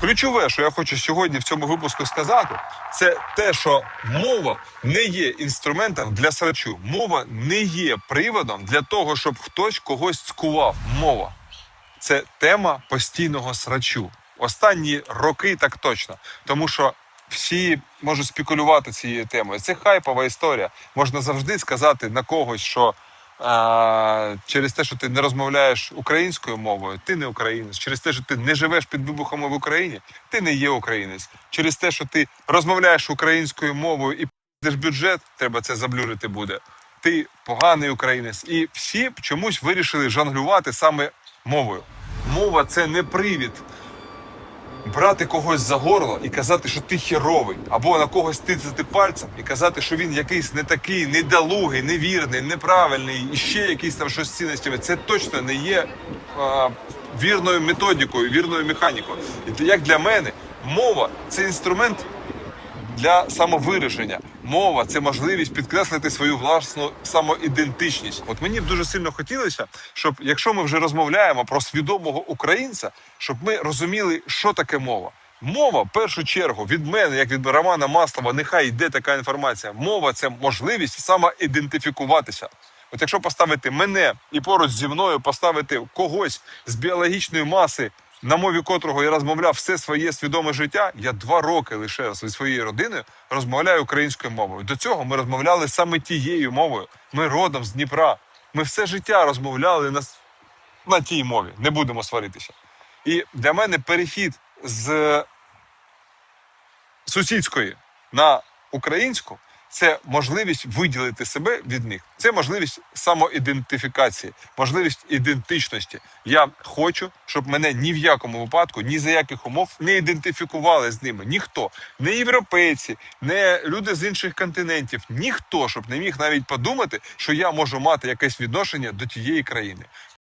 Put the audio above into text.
Ключове, що я хочу сьогодні в цьому випуску сказати, це те, що мова не є інструментом для срачу. Мова не є приводом для того, щоб хтось когось цькував. Мова це тема постійного срачу. Останні роки так точно, тому що всі можуть спекулювати цією темою. Це хайпова історія. Можна завжди сказати на когось, що а, через те, що ти не розмовляєш українською мовою, ти не українець. Через те, що ти не живеш під вибухами в Україні, ти не є українець. Через те, що ти розмовляєш українською мовою і піздиш бюджет, треба це заблюрити буде. Ти поганий українець. І всі чомусь вирішили жонглювати саме мовою. Мова це не привід брати когось за горло і казати, що ти херовий, або на когось тицяти пальцем і казати, що він якийсь не такий, недолугий, невірний, неправильний і ще якийсь там щось цінностями. Це точно не є а, вірною методикою, вірною механікою. І як для мене, мова це інструмент для самовираження. Мова це можливість підкреслити свою власну самоідентичність. От мені б дуже сильно хотілося, щоб якщо ми вже розмовляємо про свідомого українця, щоб ми розуміли, що таке мова. Мова, в першу чергу, від мене, як від Романа Маслова, нехай йде така інформація. Мова це можливість самоідентифікуватися. От якщо поставити мене і поруч зі мною поставити когось з біологічної маси, на мові котрого я розмовляв все своє свідоме життя, я два роки лише зі своєю родиною розмовляю українською мовою. До цього ми розмовляли саме тією мовою. Ми родом з Дніпра. Ми все життя розмовляли на, на тій мові. Не будемо сваритися. І для мене перехід з сусідської на українську це можливість виділити себе від них. Це можливість самоідентифікації, можливість ідентичності. Я хочу, щоб мене ні в якому випадку, ні за яких умов не ідентифікували з ними. Ніхто, не європейці, не люди з інших континентів, ніхто, щоб не міг навіть подумати, що я можу мати якесь відношення до тієї країни.